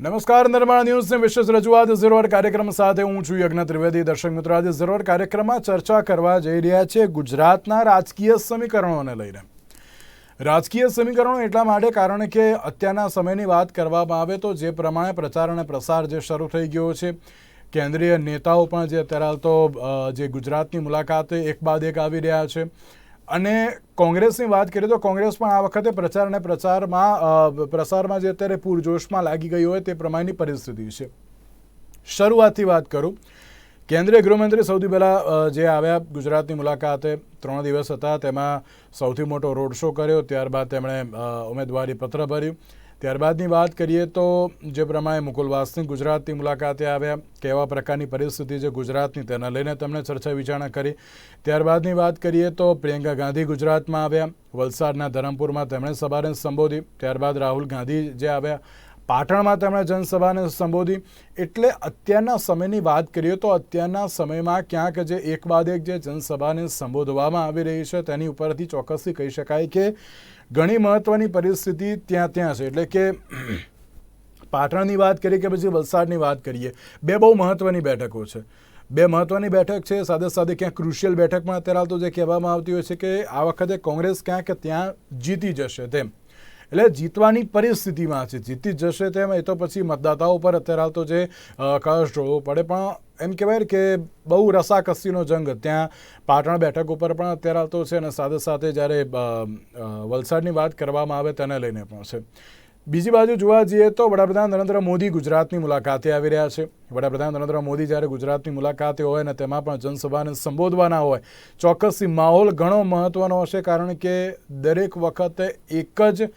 નમસ્કાર, નિર્માણ ન્યૂઝની વિશેષ રજૂઆત. ઝીરોર કાર્યક્રમ સાથે હું છું યજ્ઞ ત્રિવેદી દર્શક મિત્રો. આજે ઝીરોર કાર્યક્રમમાં ચર્ચા કરવા જઈ રહ્યા છે ગુજરાતના રાજકીય સમીકરણોને લઈને. રાજકીય સમીકરણો એટલા માટે કારણ કે અત્યારના સમયની વાત કરવામાં આવે તો જે પ્રમાણે પ્રચાર અને પ્રસાર જે શરૂ થઈ ગયો છે, કેન્દ્રીય નેતાઓ પણ જે અત્યારે હાલ તો જે ગુજરાતની મુલાકાતે એક બાદ એક આવી રહ્યા છે. અને કોંગ્રેસની વાત કરીએ તો કોંગ્રેસ પણ આ વખતે પ્રચાર અને પ્રચારમાં પ્રસારમાં જે અત્યારે પૂરજોશમાં લાગી ગઈ હોય તે પ્રમાણેની પરિસ્થિતિ છે. શરૂઆતથી વાત કરું. કેન્દ્રીય ગૃહમંત્રી સૌથી પહેલાં જે આવ્યા ગુજરાતની મુલાકાતે, ત્રણ દિવસ હતા, તેમાં સૌથી મોટો રોડ શો કર્યો, ત્યારબાદ તેમણે ઉમેદવારી પત્ર ભર્યું. ત્યારબાદની વાત કરીએ તો જે પ્રમાણે મુકુલ વાસની ગુજરાતની મુલાકાતે આવ્યા, કેવા પ્રકારની પરિસ્થિતિ છે ગુજરાતની તેના લઈને તેમણે ચર્ચા વિચારણા કરી. ત્યારબાદની વાત કરીએ તો પ્રિયંકા ગાંધી ગુજરાતમાં આવ્યા. વલસાડના ધરમપુરમાં તેમણે સભાને સંબોધી. ત્યારબાદ રાહુલ ગાંધી જે આવ્યા, પાટણમાં તેમણે જનસભાને સંબોધી. એટલે અત્યારના સમયની વાત કરીએ તો અત્યારના સમયમાં ક્યાંક જે એક બાદ એક જે જનસભાને સંબોધવામાં આવી રહી છે તેની ઉપરથી ચોક્કસથી કહી શકાય કે ઘણી મહત્ત્વની પરિસ્થિતિ ત્યાં ત્યાં છે. એટલે કે પાટણની વાત કરીએ કે પછી વલસાડની વાત કરીએ, બે બહુ મહત્ત્વની બેઠકો છે. બે મહત્ત્વની બેઠક છે, સાથે સાથે ક્યાંક ક્રુશિયલ બેઠક પણ અત્યારે હાલ તો જે કહેવામાં આવતી હોય છે કે આ વખતે કોંગ્રેસ ક્યાંક ત્યાં જીતી જશે તેમ. એટલે જીતવાની પરિસ્થિતિમાં છે. જીતી જશે તેમ એ તો પછી મતદાતાઓ પર અત્યારે હાલ તો જે કળશ જોવો પડે. પણ એમ કહેવાય કે બહુ રસાકસીનો જંગ ત્યાં પાટણ બેઠક ઉપર પણ અત્યારે હાલ તો છે અને સાથે સાથે જ્યારે વલસાડની વાત કરવામાં આવે તેને લઈને પણ છે. બીજી બાજુ જોવા જઈએ તો વડાપ્રધાન નરેન્દ્ર મોદી ગુજરાતની મુલાકાતે આવી રહ્યા છે. વડાપ્રધાન નરેન્દ્ર મોદી જ્યારે ગુજરાતની મુલાકાતે હોય અને તેમાં પણ જનસભાને સંબોધવાના હોય, ચોક્કસથી માહોલ ઘણો મહત્ત્વનો હશે. કારણ કે દરેક વખતે એક જ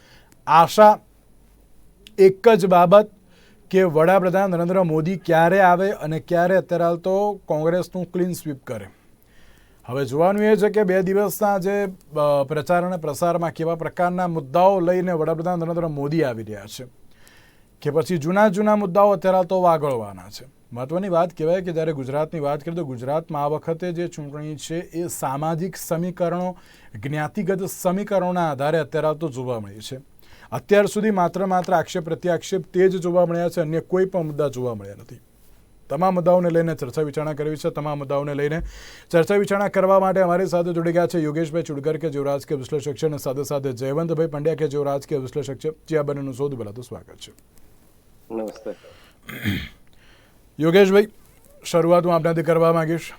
આશા, એક જ બાબત કે વડાપ્રધાન નરેન્દ્ર મોદી ક્યારે આવે અને ક્યારે અત્યારે હાલ તો કોંગ્રેસનું ક્લીન સ્વીપ કરે. હવે જોવાનું એ છે કે બે દિવસના જે પ્રચાર અને પ્રસારમાં કેવા પ્રકારના મુદ્દાઓ લઈને વડાપ્રધાન નરેન્દ્ર મોદી આવી રહ્યા છે કે પછી જૂના જૂના મુદ્દાઓ અત્યારે હાલ તો વાગળવાના છે. મહત્વની વાત કહેવાય કે જ્યારે ગુજરાતની વાત કરીએ તો ગુજરાતમાં આ વખતે જે ચૂંટણી છે એ સામાજિક સમીકરણો, જ્ઞાતિગત સમીકરણોના આધારે અત્યારે હાલ તો જોવા મળી છે. અત્યાર સુધી માત્ર માત્ર આક્ષેપ પ્રત્યાક્ષેપ તે જ જોવા મળ્યા છે અન્ય કોઈ પણ મુદ્દા જોવા મળ્યા નથી. તમામ મુદ્દાઓને લઈને ચર્ચા વિચારણા કરવી છે. તમામ મુદ્દાઓને લઈને ચર્ચા વિચારણા કરવા માટે અમારી સાથે જોડી ગયા છે યોગેશભાઈ ચુડકર કે જેઓ રાજકીય વિશ્લેષક છે અને સાથે સાથે જયવંતભાઈ પંડ્યા કે જેઓ રાજકીય વિશ્લેષક છે. જે આ બંનેનું શોધ પહેલાં તો સ્વાગત છે. નમસ્તે. યોગેશભાઈ શરૂઆત હું આપનાથી કરવા માંગીશ.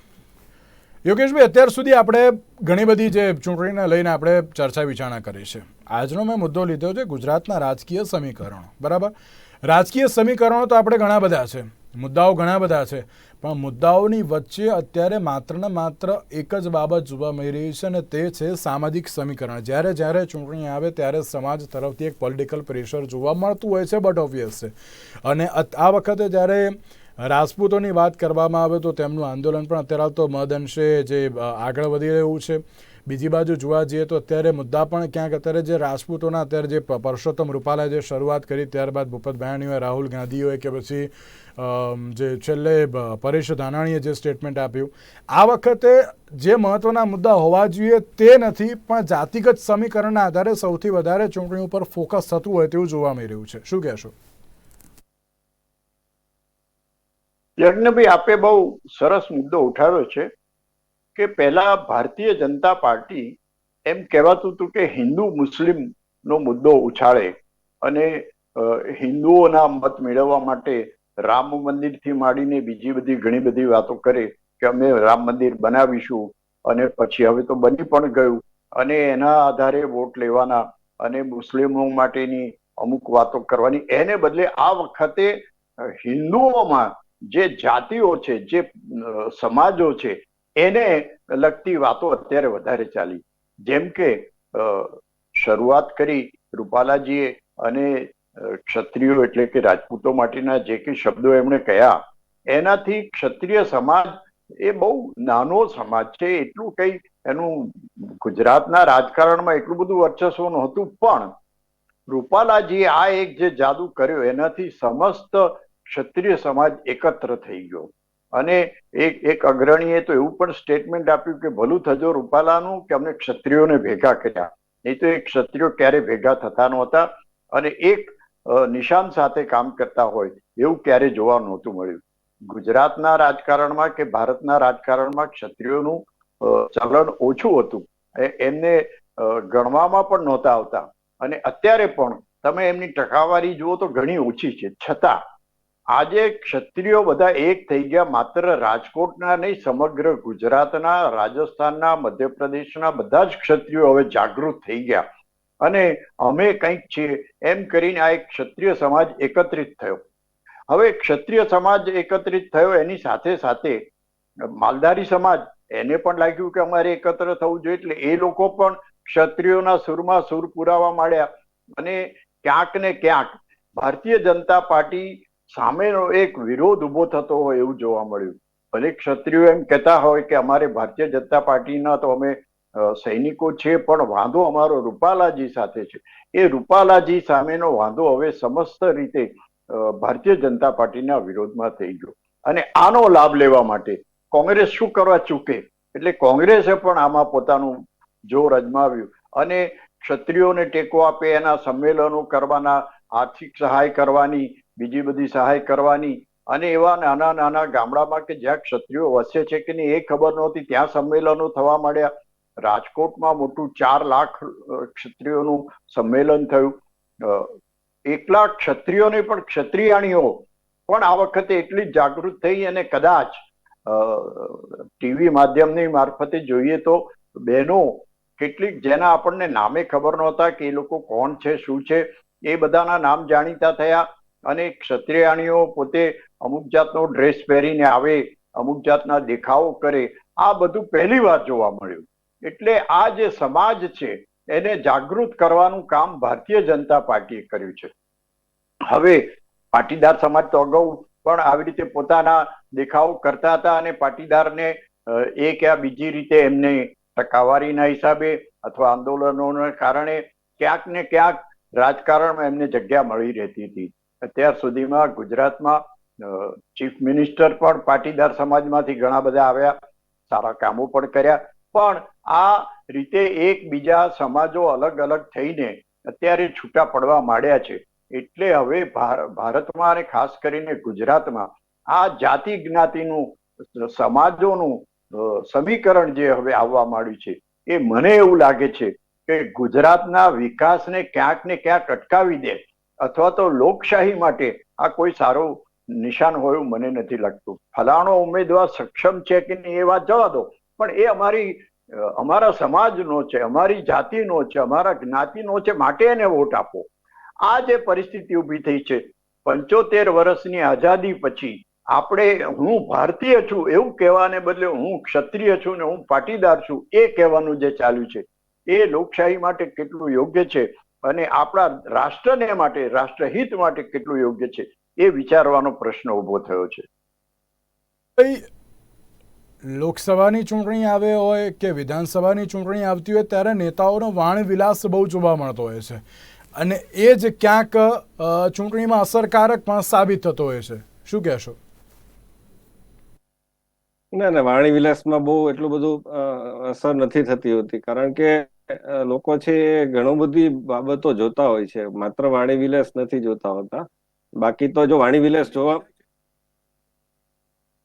યોગેશભાઈ, અત્યાર સુધી આપણે ઘણી બધી જે ચૂંટણીને લઈને આપણે ચર્ચા વિચારણા કરી છે. આજનો મેં મુદ્દો લીધો છે ગુજરાતના રાજકીય સમીકરણો. બરાબર? રાજકીય સમીકરણો તો આપણે ઘણા બધા છે. મુદ્દાઓ ઘણા બધા છે. પણ મુદ્દાઓની વચ્ચે અત્યારે માત્ર ને માત્ર એક જ બાબત જોવા મળી રહી છે અને તે છે સામાજિક સમીકરણ. જ્યારે જ્યારે ચૂંટણી આવે ત્યારે સમાજ તરફથી એક પોલિટિકલ પ્રેશર જોવા મળતું હોય છે બટ ઓબ્વિયસ છે. અને આ વખતે જ્યારે રાજપૂતોની વાત કરવામાં આવે તો તેમનું આંદોલન પણ અત્યારે તો મહદઅંશે જે આગળ વધી રહ્યું છે. બીજી બાજુ જોવા જઈએ તો અત્યારે મુદ્દા પણ ક્યાંક અત્યારે જે રાજપૂતોના અત્યારે જે પરસોત્તમ રૂપાલાએ જે શરૂઆત કરી ત્યારબાદ ભૂપત ભાયાણીઓએ રાહુલ ગાંધી હોય કે પછી જે છેલ્લે પરેશ ધાનાણીએ જે સ્ટેટમેન્ટ આપ્યું. આ વખતે જે મહત્વના મુદ્દા હોવા જોઈએ તે નથી, પણ જાતિગત સમીકરણના આધારે સૌથી વધારે ચૂંટણી ઉપર ફોકસ થતું હોય તેવું જોવા મળી રહ્યું છે. શું કહેશો? યજ્ઞભાઈ આપે બહુ સરસ મુદ્દો ઉઠાવ્યો છે કે પહેલા ભારતીય જનતા પાર્ટી એમ કહેવાતું હતું કે હિન્દુ મુસ્લિમ નો મુદ્દો ઉછાળે અને હિન્દુઓના મત મેળવવા માટે રામ મંદિરથી માંડીને બીજી બધી ઘણી બધી વાતો કરે કે અમે રામ મંદિર બનાવીશું અને પછી હવે તો બની પણ ગયું અને એના આધારે વોટ લેવાના અને મુસ્લિમો માટેની અમુક વાતો કરવાની. એને બદલે આ વખતે હિન્દુઓમાં જે જાતિઓ છે, જે સમાજો છે, એને લગતી વાતો અત્યારે વધારે ચાલી. જેમ કે શરૂઆત કરી રૂપાલાજીએ અને ક્ષત્રિયો એટલે કે રાજપૂતો માટેના જે કંઈ શબ્દો એમણે કયા, એનાથી ક્ષત્રિય સમાજ એ બહુ નાનો સમાજ છે. એટલું કઈ એનું ગુજરાતના રાજકારણમાં એટલું બધું વર્ચસ્વ નહોતું, પણ રૂપાલાજીએ આ એક જે જાદુ કર્યો, એનાથી સમસ્ત ક્ષત્રિય સમાજ એકત્ર થઈ ગયો. અને એક એક અગ્રણીએ તો એવું પણ સ્ટેટમેન્ટ આપ્યું કે ભલું થજો રૂપાલાનું કે અમને ક્ષત્રિયોને ભેગા કર્યા. નહીં તો એ ક્ષત્રિયો ક્યારે ભેગા થતા નહોતા અને એક નિશાન સાથે કામ કરતા હોય એવું ક્યારે જોવા નહોતું મળ્યું. ગુજરાતના રાજકારણમાં કે ભારતના રાજકારણમાં ક્ષત્રિયોનું ચલણ ઓછું હતું. એમને ગણવામાં પણ નહોતા આવતા. અને અત્યારે પણ તમે એમની ટકાવારી જુઓ તો ઘણી ઓછી છે. છતાં આજે ક્ષત્રિયો બધા એક થઈ ગયા, માત્ર રાજકોટના નહીં, સમગ્ર ગુજરાતના, રાજસ્થાનના, મધ્યપ્રદેશના બધા જ ક્ષત્રિયો હવે જાગૃત થઈ ગયા. અને અમે કંઈક છીએ એમ કરીને આ એક ક્ષત્રિય સમાજ એકત્રિત થયો. હવે ક્ષત્રિય સમાજ એકત્રિત થયો, એની સાથે સાથે માલધારી સમાજ, એને પણ લાગ્યું કે અમારે એકત્ર થવું જોઈએ, એટલે એ લોકો પણ ક્ષત્રિયોના સુરમાં સુર પુરાવા માંડ્યા. અને ક્યાંક ને ક્યાંક ભારતીય જનતા પાર્ટી સામેનો એક વિરોધ ઊભો થતો હોય એવું જોવા મળ્યું. ભલે ક્ષત્રિયો એમ કહેતા હોય કે અમારે ભારતીય જનતા પાર્ટીના તો અમે સૈનિકો છે, પણ વાંધો અમારો રૂપાલાજી સાથે છે. એ રૂપાલાજી સામેનો વાંધો હવે સમસ્ત રીતે ભારતીય જનતા પાર્ટીના વિરોધમાં થઈ ગયો. અને આનો લાભ લેવા માટે કોંગ્રેસ શું કરવા ચૂકે? એટલે કોંગ્રેસે પણ આમાં પોતાનું જોર અજમાવ્યું. અને ક્ષત્રિયોને ટેકો આપે, એના સંમેલનો કરવાના, આર્થિક સહાય કરવાની બીજી બધી સહાય કરવાની. અને એવા નાના નાના ગામડામાં કે જ્યાં ક્ષત્રિયો વસે છે કે નહીં એ ખબર નહોતી, ત્યાં સંમેલનો થવા માંડ્યા. રાજકોટમાં મોટું ચાર લાખ ક્ષત્રિયોનું સંમેલન થયું. એકલા ક્ષત્રિયોને પણ ક્ષત્રિયાણીઓ, પણ આ વખતે એટલી જ જાગૃત થઈ અને કદાચ ટીવી માધ્યમની મારફતે જોઈએ તો બહેનો કેટલીક જેના આપણને નામે ખબર નહોતા કે એ લોકો કોણ છે, શું છે, એ બધાના નામ જાણીતા થયા. અને ક્ષત્રિયાણીઓ પોતે અમુક જાતનો ડ્રેસ પહેરીને આવે, અમુક જાતના દેખાવો કરે, આ બધું પહેલી વાર જોવા મળ્યું. એટલે આ જે સમાજ છે, એને જાગૃત કરવાનું કામ ભારતીય જનતા પાર્ટીએ કર્યું છે. હવે પાટીદાર સમાજ તો અગાઉ પણ આવી રીતે પોતાના દેખાવો કરતા હતા અને પાટીદારને એક યા બીજી રીતે એમને ટકાવારીના હિસાબે અથવા આંદોલનોના કારણે ક્યાંક ને ક્યાંક રાજકારણમાં એમને જગ્યા મળી રહેતી હતી. અત્યાર સુધીમાં ગુજરાતમાં ચીફ મિનિસ્ટર પણ પાટીદાર સમાજમાંથી ઘણા બધા આવ્યા, સારા કામો પણ કર્યા. પણ આ રીતે એકબીજા સમાજો અલગ અલગ થઈને અત્યારે છૂટા પડવા માંડ્યા છે. એટલે હવે ભાર- ભારતમાં અને ખાસ કરીને ગુજરાતમાં આ જાતિ જ્ઞાતિનું સમાજોનું સમીકરણ જે હવે આવવા માંડ્યું છે, એ મને એવું લાગે છે કે ગુજરાતના વિકાસને ક્યાંક ને ક્યાંક અટકાવી દે. અથવા તો લોકશાહી માટે આ કોઈ સારું નિશાન હોય મને નથી લાગતું. ફલાણો ઉમેદવાર સક્ષમ છે કે નહીં એ વાત જવા દો. પણ એ અમારી અમારા સમાજનો છે, અમારી જાતિનો છે, અમારા જ્ઞાતિનો છે, માટે એને વોટ આપો. આ જે પરિસ્થિતિ ઊભી થઈ છે, પંચોતેર વર્ષની આઝાદી પછી આપણે, હું ભારતીય છું એવું કહેવાને બદલે હું ક્ષત્રિય છું ને હું પાટીદાર છું એ કહેવાનું જે ચાલ્યું છે, એ લોકશાહી માટે કેટલું યોગ્ય છે? અને આપણા રાષ્ટ્રને માટે રાષ્ટ્રહિત માટે કેટલું યોગ્ય છે એ વિચારવાનો પ્રશ્ન ઊભો થયો છે. લોકસભાની ચૂંટણી આવે હોય કે વિધાનસભાની ચૂંટણી આવતી હોય ત્યારે નેતાઓનો વાણ વિલાસ બહુ જોવા મળતો હોય છે. અને એ જ ક્યાંક ચૂંટણીમાં અસરકારક પણ સાબિત થતો હોય છે. શું કહેશો? ના ના વાણી વિલાસમાં બહુ એટલું બધું અ, અસર નથી થતી હોતી. કારણ કે લોકો છે એ ઘણું બધી બાબતો જોતા હોય છે. માત્ર વાણી વિલાસ નથી જોતા હોતા. બાકી તો જો વાણી વિલાસ જોવા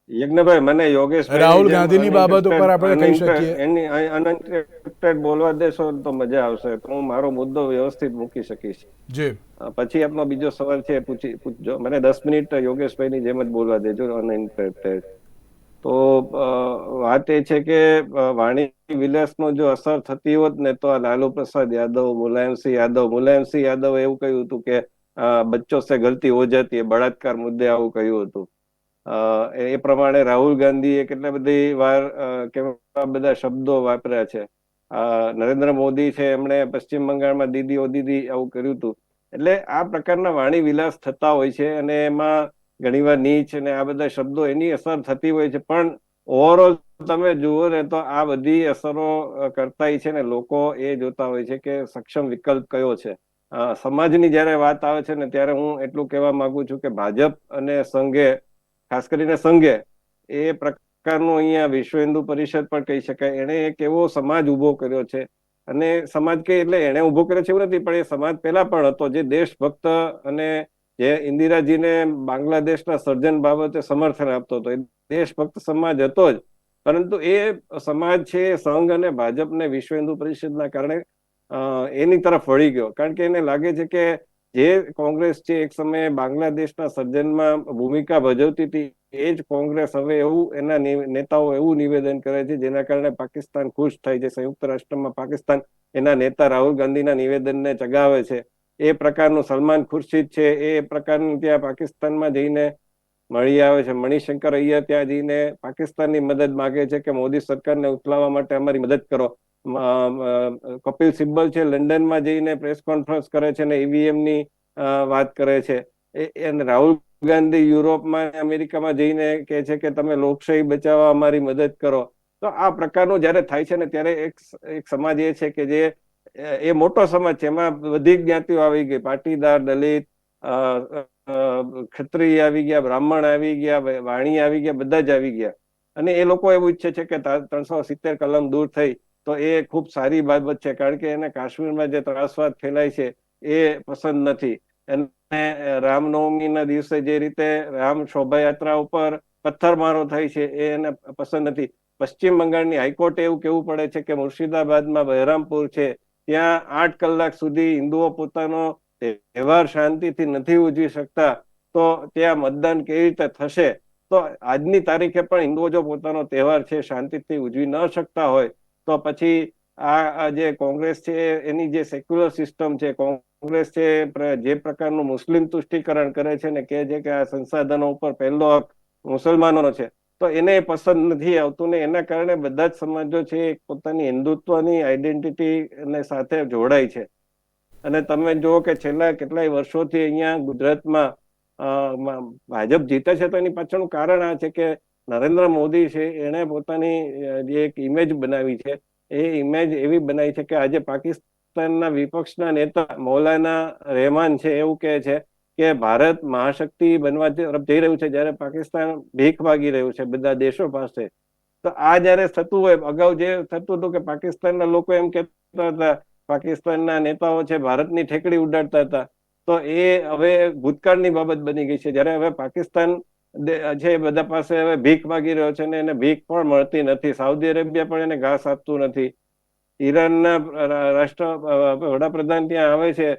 યજ્ઞભાઈ મને યોગેશ રાહુલ ગાંધીની બાબત ઉપર આપણે કહી શકીએ. એની અનઇન્ટરેક્ટેડ બોલવા દેશો તો મજા આવશે. તો હું મારો મુદ્દો વ્યવસ્થિત મૂકી શકીશ. જી. પછી આપનો બીજો સવાલ છે પૂછી પૂછજો. મને દસ મિનિટ યોગેશભાઈની જેમ જ બોલવા દેજો અનઇન્ટરેક્ટેડ તો વાત એ છે કે વાણી વિલાસનો જો અસર થતી હોત ને, તો આ લાલુ પ્રસાદ યાદવ, મુલાયમસિંહ યાદવ મુલાયમસિંહ યાદવ એવું કહ્યું હતું કે બચ્ચો સે ગલતી હો જતી બળાત્કાર મુદ્દે આવું કહ્યું હતું. એ પ્રમાણે રાહુલ ગાંધીએ કેટલા બધી વાર કેવા બધા શબ્દો વાપર્યા છે. નરેન્દ્ર મોદી છે, એમણે પશ્ચિમ બંગાળમાં દીદી ઓ દીદી આવું કર્યું હતું. એટલે આ પ્રકારના વાણી વિલાસ થતા હોય છે અને એમાં ઘણીવાર નીચ અને આ બધા શબ્દો એની અસર થતી હોય છે. પણ ઓવરઓલ તમે જુઓ ને તો આ બધી અસરો કરતા છે ને લોકો એ જોતા હોય છે કે સક્ષમ વિકલ્પ કયો છે. સમાજની જ્યારે વાત આવે છે ને ત્યારે હું એટલું કહેવા માંગુ છું કે ભાજપ અને સંઘે, ખાસ કરીને સંઘે, એ પ્રકારનું અહીંયા વિશ્વ હિન્દુ પરિષદ પણ કહી શકાય. એણે એક એવો સમાજ ઊભો કર્યો છે. અને સમાજ કે એટલે એણે ઊભો કર્યો છે એવું નથી, પણ એ સમાજ પહેલા પણ હતો. જે દેશભક્ત અને જે ઇન્દિરાજીને બાંગ્લાદેશના સર્જન બાબતે સમર્થન આપતો હતો. એ દેશભક્ત સમાજ હતો જ. પરંતુ એ સમાજ છે સંઘ અને ભાજપને વિશ્વ હિન્દુ પરિષદના કારણે એની તરફ વળી ગયો. કારણ કે એને લાગે છે કે જે કોંગ્રેસ છે, એક સમયે બાંગ્લાદેશના સર્જનમાં ભૂમિકા ભજવતી હતી, એ જ કોંગ્રેસ હવે એવું, એના નેતાઓ એવું નિવેદન કરે છે, જેના કારણે પાકિસ્તાન ખુશ થાય છે. સંયુક્ત રાષ્ટ્રમાં પાકિસ્તાન એના નેતા રાહુલ ગાંધીના નિવેદનને ચગાવે છે. એ પ્રકારનું સલમાન ખુરશીદ છે, એ પ્રકારનું ત્યાં પાકિસ્તાનમાં જઈને મળી આવે છે. મણિશંકર અય્યર ત્યાં જઈને પાકિસ્તાનની મદદ માગે છે કે મોદી સરકારને ઉથલાવવા માટે અમારી મદદ કરો. કપિલ સિબ્બલ છે, લંડનમાં જઈને પ્રેસ કોન્ફરન્સ કરે છે અને ઈવીએમની વાત કરે છે. અને રાહુલ ગાંધી યુરોપમાં અમેરિકામાં જઈને કહે છે કે તમે લોકશાહી બચાવવા અમારી મદદ કરો. તો આ પ્રકારનું જ્યારે થાય છે ને ત્યારે એક એક સમાજ એ છે કે જે એ મોટો સમાજ છે. એમાં બધી જ્ઞાતિઓ આવી ગઈ. પાટીદાર, દલિત ક્ષત્રિય આવી ગયા, બ્રાહ્મણ આવી ગયા વાણી આવી ગયા, બધા જ આવી ગયા. અને એ લોકો એવું ઈચ્છે છે કે ત્રણસો સિત્તેર કલમ દૂર થઈ તો એ ખૂબ સારી બાબત છે. કારણ કે એને કાશ્મીરમાં જે ત્રાસવાદ ફેલાય છે એ પસંદ નથી. અને રામનવમીના દિવસે જે રીતે રામ શોભાયાત્રા ઉપર પથ્થરમારો થાય છે એ એને પસંદ નથી. પશ્ચિમ બંગાળની હાઈકોર્ટે એવું કેવું પડે છે કે મુર્શિદાબાદમાં બહેરામપુર છે. ત્યાં આઠ કલાક સુધી હિન્દુઓ પોતાનો તહેવાર શાંતિથી નથી ઉજવી શકતા. તો ત્યાં મતદાન કેવી રીતે થશે? તો આજની તારીખે પણ હિન્દુઓ જો પોતાનો તહેવાર છે, શાંતિથી ઉજવી ન શકતા હોય, તો પછી આ જે કોંગ્રેસ છે, એની જે સેક્યુલર સિસ્ટમ છે, કોંગ્રેસ છે જે પ્રકારનું મુસ્લિમ તુષ્ટિકરણ કરે છે ને કે છે કે આ સંસાધનો ઉપર પહેલો હક મુસલમાનોનો છે તો એને પસંદ નથી આવતું ને એના કારણે બધા જ સમાજો છે પોતાની હિન્દુત્વની આઈડેન્ટિટી ને સાથે જોડાય છે. અને તમે જુઓ કે છેલ્લા કેટલાય વર્ષોથી અહીંયા ગુજરાતમાં ભાજપ જીતે છે તો એની પાછળનું કારણ આ છે કે નરેન્દ્ર મોદી છે, એણે પોતાની જે એક ઇમેજ બનાવી છે, એ ઇમેજ એવી બનાવી છે કે આજે પાકિસ્તાનના વિપક્ષના નેતા મૌલાના રહેમાન છે, એવું કહે છે. કે ભારત મહાશક્તિ બનવા તરફ જઈ રહ્યું છે, જ્યારે પાકિસ્તાન ભીખ માગી રહ્યું છે બધા દેશો પાસે, તો આ જયારે થતું હોય, અગાઉ જે થતું હતું કે પાકિસ્તાનના લોકો એમ કહેતા હતા, પાકિસ્તાનના નેતાઓ છે ભારતની ઠેકડી ઉડાડતા હતા, તો એ હવે ભૂતકાળની બાબત બની ગઈ છે. જ્યારે હવે પાકિસ્તાન છે બધા પાસે હવે ભીખ માગી રહ્યો છે ને એને ભીખ પણ મળતી નથી. સાઉદી અરેબિયા પણ એને ઘાસ આપતું નથી. ઈરાનના રાષ્ટ્ર વડાપ્રધાન ત્યાં આવે છે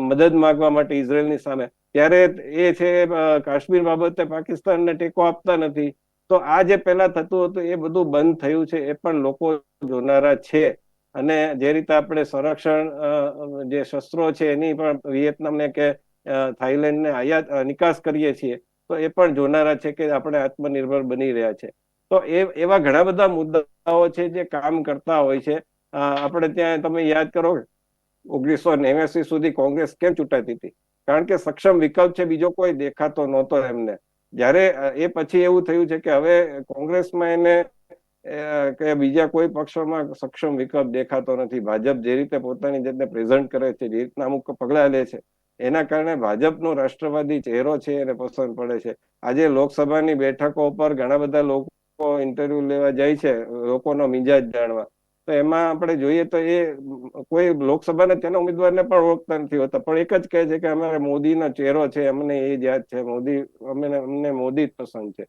મદદ માંગવા માટે ઇઝરાયલની સામે. ત્યારે એ છે કાશ્મીર બાબતે પાકિસ્તાનને ટેકો આપતા નથી. તો આ જે પહેલા થતું હતું, એ બધું બંધ થયું છે, એ પણ લોકો જોનારા છે. અને જે રીતે આપણે સંરક્ષણ જે શસ્ત્રો છે, એની પણ વિયેતનામને કે થાઈલેન્ડને આયાત નિકાસ કરીએ છીએ, તો એ પણ જોનારા છે કે આપણે આત્મનિર્ભર બની રહ્યા છે. તો એ, એવા ઘણા બધા મુદ્દાઓ છે જે કામ કરતા હોય છે. આપણે ત્યાં, તમે યાદ કરો ઓગણીસો નેવ્યાસી સુધી કોંગ્રેસ કેમ ચૂંટાતી હતી? કારણ કે સક્ષમ વિકલ્પ છે, બીજો કોઈ દેખાતો નહોતો એમને. જ્યારે એ પછી એવું થયું છે કે હવે કોંગ્રેસમાં એને કે બીજા કોઈ પક્ષોમાં સક્ષમ વિકલ્પ દેખાતો નથી. ભાજપ જે રીતે પોતાની જાતને પ્રેઝન્ટ કરે છે, જે રીતના અમુક પગલા લે છે, એના કારણે ભાજપનો રાષ્ટ્રવાદી ચહેરો છે એને પસંદ પડે છે. આજે લોકસભાની બેઠકો પર ઘણા બધા લોકો ઇન્ટરવ્યુ લેવા જાય છે, લોકોનો મિજાજ જાણવા. તો એમાં આપણે જોઈએ તો એ કોઈ લોકસભાના તેના ઉમેદવારને પણ ઓળખતા નથી હોતા. પણ એક જ કહે છે કે અમારે મોદીનો ચહેરો છે, અમને એ જ યાદ છે. મોદી, અમને અમને મોદી જ પસંદ છે.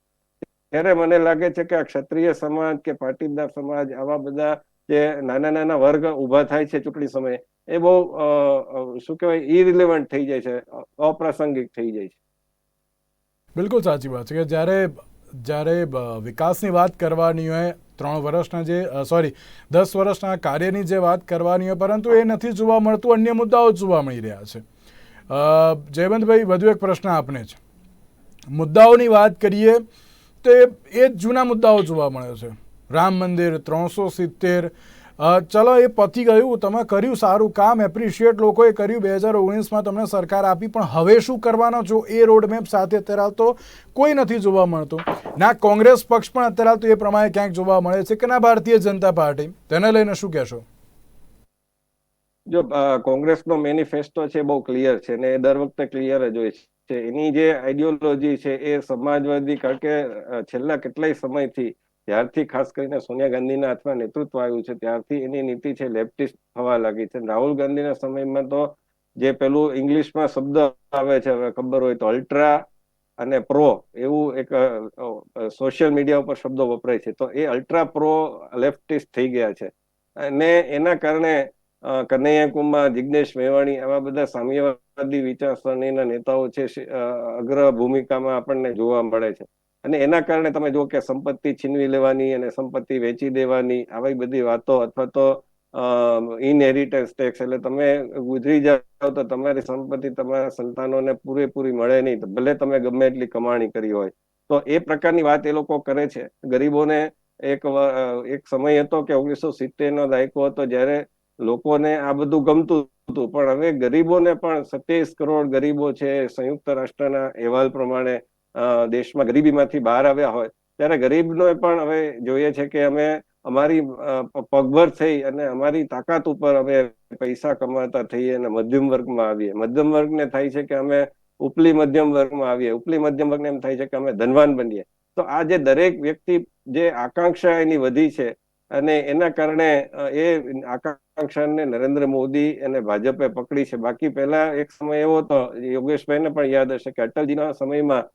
ત્યારે મને લાગે છે કે આ ક્ષત્રિય સમાજ કે પાટીદાર સમાજ આવા બધા જે નાના નાના વર્ગ ઊભા થાય છે ચૂંટણી સમયે, એ બહુ શું કહેવાય ઇરિલેવન્ટ થઈ જાય છે, અપ્રાસંગિક થઈ જાય છે. બિલકુલ સાચી વાત છે કે જ્યારે જ્યારે વિકાસની વાત કરવાની હોય ત્રણ વર્ષના જે સોરી દસ વર્ષના કાર્યની જે વાત કરવાની પરંતુ એ નથી જોવા મળતું, અન્ય મુદ્દાઓ જોવા મળી રહ્યા છે. જયવંતભાઈ, વધુ એક પ્રશ્ન આપને છે. મુદ્દાઓની વાત કરીએ, તો એ જ જૂના મુદ્દાઓ જોવા મળે છે. રામ મંદિર ત્રણસો સિત્તેર ચલો એ પતી ગયું, તમે કર્યું સારું કામ એપ્રિશિએટ લોકોએ કર્યું. બે હજાર ઓગણીસમાં તમને સરકાર આપી, પણ હવે શું કરવાનો છો? એ રોડમેપ સાથે અત્યારે તો કોઈ નથી જોવા મળતું. ના, કોંગ્રેસ પક્ષ પણ અત્યારે તો એ પ્રમાણે ક્યાંક જોવા મળે છે કે ના, ભારતીય જનતા પાર્ટી. તેને લઈને શું કહેશો? જો કોંગ્રેસનો મેનિફેસ્ટો છે બહુ ક્લિયર છે ને દર વખતે ક્લિયર જ હોય છે. એની જે આઈડિયોલોજી છે એ સમાજવાદી, કારણ કે છેલ્લા કેટલાય સમયથી જ્યારથી ખાસ કરીને સોનિયા ગાંધીના હાથમાં નેતૃત્વ આવ્યું છે, ત્યારથી એની નીતિ છે લેફ્ટિસ્ટ થવા લાગી છે. રાહુલ ગાંધીના સમયમાં તો જે પેલું ઇંગ્લિશમાં શબ્દ આવે છે ખબર હોય તો અલ્ટ્રા અને પ્રો એવું એક સોશિયલ મીડિયા ઉપર શબ્દો વપરાય છે. તો એ અલ્ટ્રા પ્રો લેફ્ટિસ્ટ થઈ ગયા છે. અને એના કારણે કનૈયા કુમાર જિગ્નેશ મેવાણી આવા બધા સામ્યવાદી વિચારસરણીના નેતાઓ છે અગ્ર ભૂમિકામાં આપણને જોવા મળે છે. અને એના કારણે તમે જો કે સંપત્તિ છીનવી લેવાની અને સંપત્તિ વેચી દેવાની આવી બધી વાતો અથવા તો ઇનહેરિટન્સ ટેક્સ એટલે તમે ગુજરી જાઓ તો તમારી સંપત્તિ તમારા સંતાનોને પૂરેપૂરી મળે નહીં. ભલે તમે ગમે એટલી કમાણી કરી હોય. તો એ પ્રકારની વાત એ લોકો કરે છે. ગરીબોને એક એક સમય હતો કે ઓગણીસો સિત્તેર નો દાયકો હતો જ્યારે લોકોને આ બધું ગમતું હતું. પણ હવે ગરીબોને પણ સત્યાવીસ કરોડ ગરીબો છે. સંયુક્ત રાષ્ટ્રના અહેવાલ પ્રમાણે દેશમાં ગરીબીમાંથી બહાર આવ્યા હોય, ત્યારે ગરીબનો પણ હવે જોઈએ છે કે અમે અમારી પગભર થઈ અને અમારી તાકાત ઉપર અમે પૈસા કમાતા થઈએ અને મધ્યમ વર્ગમાં આવીએ. મધ્યમ વર્ગને થાય છે કે અમે ઉપલી મધ્યમ વર્ગમાં આવીએ. ઉપલી મધ્યમ વર્ગને એમ થાય છે કે અમે ધનવાન બનીએ. તો આ જે દરેક વ્યક્તિ જે આકાંક્ષા એની વધી છે અને એના કારણે એ આકાંક્ષાને નરેન્દ્ર મોદી અને ભાજપે પકડી છે. બાકી પહેલા એક સમય એવો હતો, યોગેશભાઈને પણ યાદ હશે કે અટલજીના સમયમાં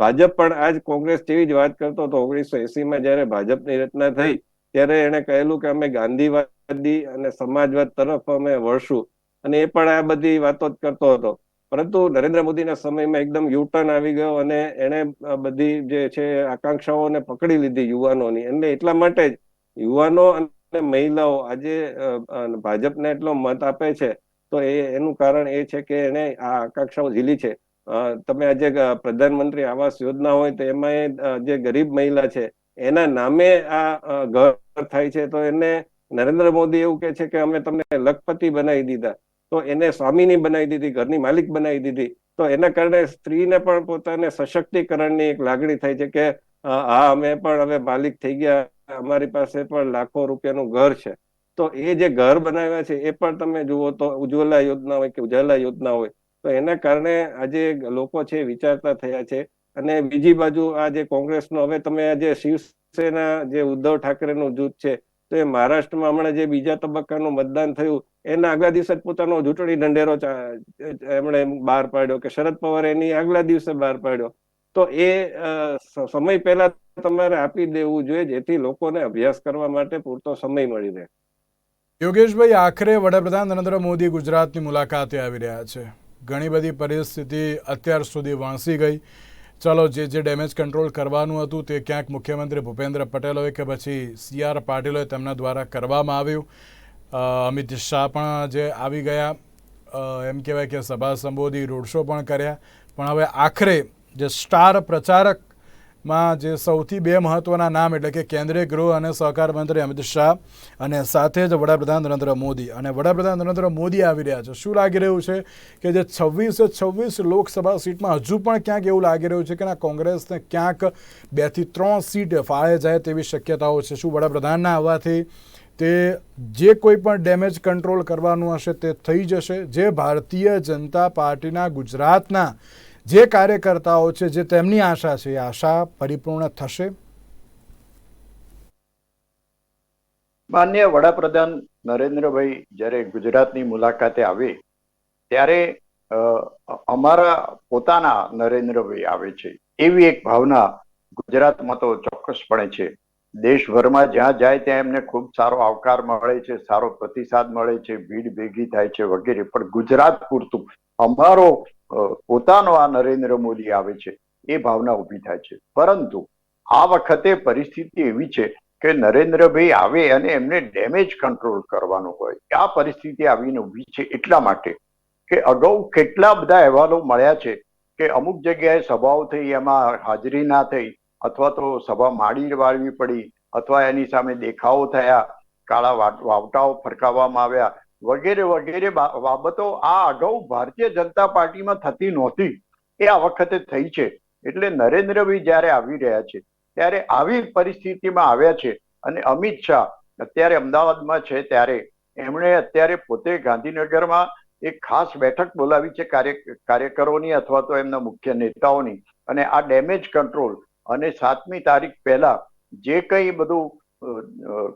ભાજપ પણ આજ કોંગ્રેસ જેવી જ વાત કરતો હતો. ઓગણીસો એસી માં જયારે ભાજપની રચના થઈ, ત્યારે એણે કહેલું કે અમે ગાંધીવાદી અને સમાજવાદ તરફ અમે વળશું. અને એ પણ આ બધી વાતો જ કરતો હતો. પરંતુ નરેન્દ્ર મોદીના સમયમાં એકદમ યુટર્ન આવી ગયો અને એણે બધી જે છે આકાંક્ષાઓને પકડી લીધી યુવાનોની. એટલે એટલા માટે જ યુવાનો અને મહિલાઓ આજે ભાજપને એટલો મત આપે છે. તો એ, એનું કારણ એ છે કે એણે આ આકાંક્ષાઓ ઝીલી છે. તમે આજે પ્રધાનમંત્રી આવાસ યોજના હોય તો એમાં જે ગરીબ મહિલા છે, એના નામે આ ઘર થાય છે, તો એને નરેન્દ્ર મોદી એવું કે છે કે અમે તમને લખપતિ બનાવી દીધા. તો એને સ્વામીની બનાવી દીધી, ઘરની માલિક બનાવી દીધી. તો એના કારણે સ્ત્રીને પણ પોતાને સશક્તિકરણની એક લાગણી થાય છે કે હા અમે પણ હવે માલિક થઈ ગયા, અમારી પાસે પણ લાખો રૂપિયાનું ઘર છે. તો એ જે ઘર બનાવ્યા છે, એ પણ તમે જુઓ તો ઉજ્જવલા યોજના હોય કે ઉજાલા યોજના હોય તો એના કારણે આજે લોકો છે વિચારતા થયા છે. અને બીજી બાજુ આ જે કોંગ્રેસનો, હવે તમે જે શિવસેના જે ઉદ્ધવ ઠાકરેનું જૂથ છે, તો એ મહારાષ્ટ્રમાં હમણાં જે બીજા તબક્કાનું મતદાન થયું, એના આગલા દિવસે જ પોતાનો ચૂંટણી ઢંઢેરો એમણે બહાર પાડ્યો કે શરદ પવારે એની આગલા દિવસે બહાર પાડ્યો. તો એ સમય પહેલા તમારે આપી દેવું જોઈએ, જેથી લોકોને અભ્યાસ કરવા માટે પૂરતો સમય મળી રહે. યોગેશભાઈ, આખરે વડાપ્રધાન નરેન્દ્ર મોદી ગુજરાતની મુલાકાતે આવી રહ્યા છે. ઘણી બધી પરિસ્થિતિ અત્યાર સુધી વાંસી ગઈ. ચાલો, જે જે ડેમેજ કંટ્રોલ કરવાનું હતું તે ક્યાંક મુખ્યમંત્રી ભૂપેન્દ્ર પટેલ હોય કે પછી સી આર પાટીલ હોય તેમના દ્વારા કરવામાં આવ્યું. અમિત શાહ પણ જે આવી ગયા. એમ કહેવાય કે સભા સંબોધી, રોડ શો પણ કર્યા. પણ હવે આખરે જે સ્ટાર પ્રચારકમાં જે સૌથી બે મહત્વના નામ એટલે કે કેન્દ્રીય ગૃહ અને સહકાર મંત્રી અમિત શાહ અને સાથે જ વડાપ્રધાન નરેન્દ્ર મોદી. અને વડાપ્રધાન નરેન્દ્ર મોદી આવી રહ્યા છે. શું લાગી રહ્યું છે કે જે છવ્વીસે છવ્વીસ લોકસભા સીટમાં હજુ પણ ક્યાંક એવું લાગી રહ્યું છે કે ના, કોંગ્રેસને ક્યાંક બેથી ત્રણ સીટ ફાળે જાય તેવી શક્યતાઓ છે? શું વડાપ્રધાનના આવવાથી તે જે કોઈ પણ ડેમેજ કંટ્રોલ કરવાનું હશે તે થઈ જશે? જે ભારતીય જનતા પાર્ટીના ગુજરાતના જે કાર્યકર્તાઓ છે, જે તેમની આશા છે આશા પરિપૂર્ણ થશે? માન્ય વડાપ્રધાન નરેન્દ્રભાઈ જ્યારે ગુજરાતની મુલાકાતે આવે, ત્યારે અમારા પોતાના નરેન્દ્રભાઈ આવે છે. એવી એક ભાવના ગુજરાતમાં તો ચોક્કસપણે છે. દેશભરમાં જ્યાં જાય ત્યાં એમને ખૂબ સારો આવકાર મળે છે, સારો પ્રતિસાદ મળે છે, ભીડ ભેગી થાય છે વગેરે. પણ ગુજરાત પૂરતું અમારો પોતાનો આ નરેન્દ્ર મોદી આવે છે, એ ભાવના ઊભી થાય છે. પરંતુ આ વખતે પરિસ્થિતિ એવી છે કે નરેન્દ્રભાઈ આવે અને એમને ડેમેજ કંટ્રોલ કરવાનો હોય. આ પરિસ્થિતિ આવીને ઊભી છે એટલા માટે કે અગાઉ કેટલા બધા અહેવાલો મળ્યા છે કે અમુક જગ્યાએ સભાઓ થઈ, એમાં હાજરી ના થઈ, અથવા તો સભા માડી વાળવી પડી, અથવા એની સામે દેખાવો થયા, કાળા વાવટાઓ ફરકાવવામાં આવ્યા વગેરે વગેરે બાબતો આ અગાઉ ભારતીય જનતા પાર્ટીમાં થતી નહોતી. એ આ વખતે થઈ છે. એટલે નરેન્દ્રભાઈ જ્યારે આવી રહ્યા છે, ત્યારે આવી પરિસ્થિતિમાં આવ્યા છે અને અમિત શાહ અત્યારે અમદાવાદમાં છે ત્યારે એમણે અત્યારે પોતે ગાંધીનગરમાં એક ખાસ બેઠક બોલાવી છે કાર્ય, કાર્યકરોની અથવા તો એમના મુખ્ય નેતાઓની. અને આ ડેમેજ કંટ્રોલ અને સાતમી તારીખ પહેલા જે કંઈ બધું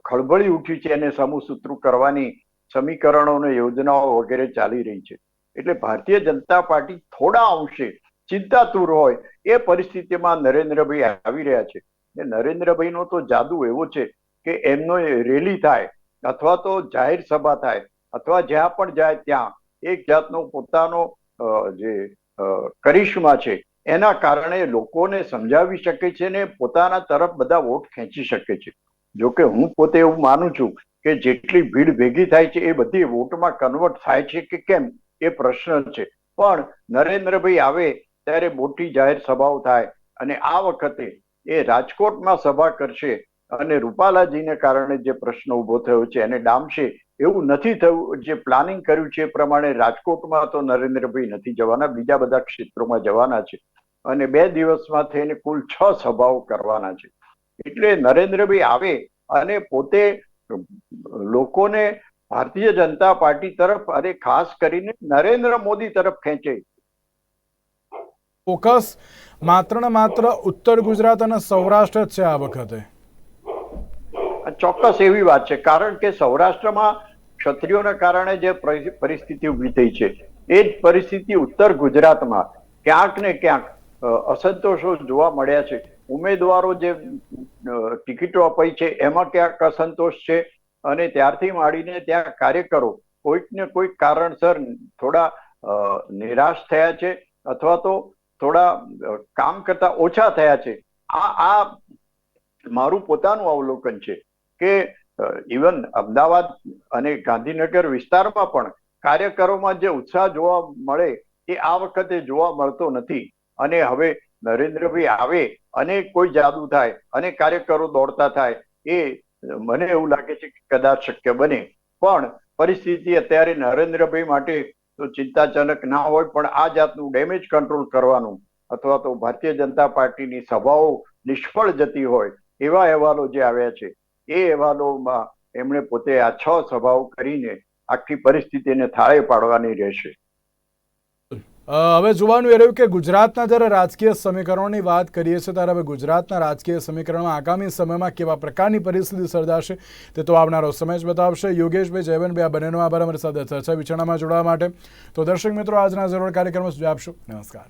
ખળબળી ઉઠી છે એને સમૂહ સમૂહસૂત્રું કરવાની સમીકરણો અને યોજનાઓ વગેરે ચાલી રહી છે. એટલે ભારતીય જનતા પાર્ટી થોડા અંશે ચિંતાતુર હોય એ પરિસ્થિતિમાં નરેન્દ્રભાઈ આવી રહ્યા છે. ને નરેન્દ્રભાઈનો તો જાદુ એવો છે કે એમનો રેલી થાય અથવા તો જાહેર સભા થાય અથવા જ્યાં પણ જાય ત્યાં એક જાતનો પોતાનો જે કરિશ્મા છે એના કારણે લોકોને સમજાવી શકે છે ને પોતાના તરફ બધા વોટ ખેંચી શકે છે. જોકે હું પોતે એવું માનું છું કે જેટલી ભીડ ભેગી થાય છે, એ બધી વોટમાં કન્વર્ટ થાય છે કે કેમ? એ પ્રશ્ન છે. પણ નરેન્દ્રભાઈ આવે ત્યારે મોટી જાહેર સભાઓ થાય અને આ વખતે એ રાજકોટમાં સભા કરશે અને રૂપાલાજીને કારણે જે પ્રશ્ન ઊભો થયો છે, એને ડામશે, એવું નથી થયું. જે પ્લાનિંગ કર્યું છે એ પ્રમાણે રાજકોટમાં તો નરેન્દ્રભાઈ નથી જવાના, બીજા બધા ક્ષેત્રોમાં જવાના છે. અને બે દિવસમાં થઈને કુલ છ સભાઓ કરવાના છે. એટલે નરેન્દ્રભાઈ આવે અને પોતે લોકોને ભારતીય જનતા પાર્ટી તરફ અને ખાસ કરીને નરેન્દ્ર મોદી તરફ ખેંચે. ફોકસ માત્ર ને માત્ર ઉત્તર ગુજરાત અને સૌરાષ્ટ્ર જ છે આ વખતે. ચોક્કસ એવી વાત છે કારણ કે સૌરાષ્ટ્રમાં ક્ષત્રિયોના કારણે જે પરિસ્થિતિ ઊભી થઈ છે એ જ પરિસ્થિતિ ઉત્તર ગુજરાતમાં ક્યાંક ને ક્યાંક અસંતોષો જોવા મળ્યા છે. ઉમેદવારો જે ટિકિટો અપાઈ છે, એમાં ક્યાંક અસંતોષ છે? અને ત્યારથી માંડીને ત્યાં કાર્યકરો કોઈક ને કોઈક કારણસર થોડા નિરાશ થયા છે અથવા તો થોડા કામ કરતા ઓછા થયા છે. આ આ મારું પોતાનું અવલોકન છે કે ઇવન અમદાવાદ અને ગાંધીનગર વિસ્તારમાં પણ કાર્યકરોમાં જે ઉત્સાહ જોવા મળે એ આ વખતે જોવા મળતો નથી. અને હવે નરેન્દ્રભાઈ આવે અને કોઈ જાદુ થાય અને કાર્યકરો દોડતા થાય એ મને એવું લાગે છે કે કદાચ શક્ય બને. પણ પરિસ્થિતિ અત્યારે નરેન્દ્રભાઈ માટે તો ચિંતાજનક ના હોય, પણ આ જાતનું ડેમેજ કંટ્રોલ કરવાનું અથવા તો ભારતીય જનતા પાર્ટીની સભાઓ નિષ્ફળ જતી હોય એવા અહેવાલો જે આવ્યા છે, એ અહેવાલોમાં એમણે પોતે આ છ સભાઓ કરીને આખી પરિસ્થિતિને થાળે પાડવાની રહેશે. હવે જોવાનું એ રહ્યું કે ગુજરાતના જ્યારે રાજકીય સમીકરણોની વાત કરીએ છીએ, ત્યારે હવે ગુજરાતના રાજકીય સમીકરણમાં આગામી સમયમાં કેવા પ્રકારની પરિસ્થિતિ સર્જાશે તે તો આવનારો સમય જ બતાવશે. યોગેશભાઈ જયવનભાઈ આ બંનેનો આભાર. અમારી સાથે ચર્ચા વિચારણામાં જોડાવા માટે. તો દર્શક મિત્રો, આજના જરૂર કાર્યક્રમ સુધી આપશો. નમસ્કાર.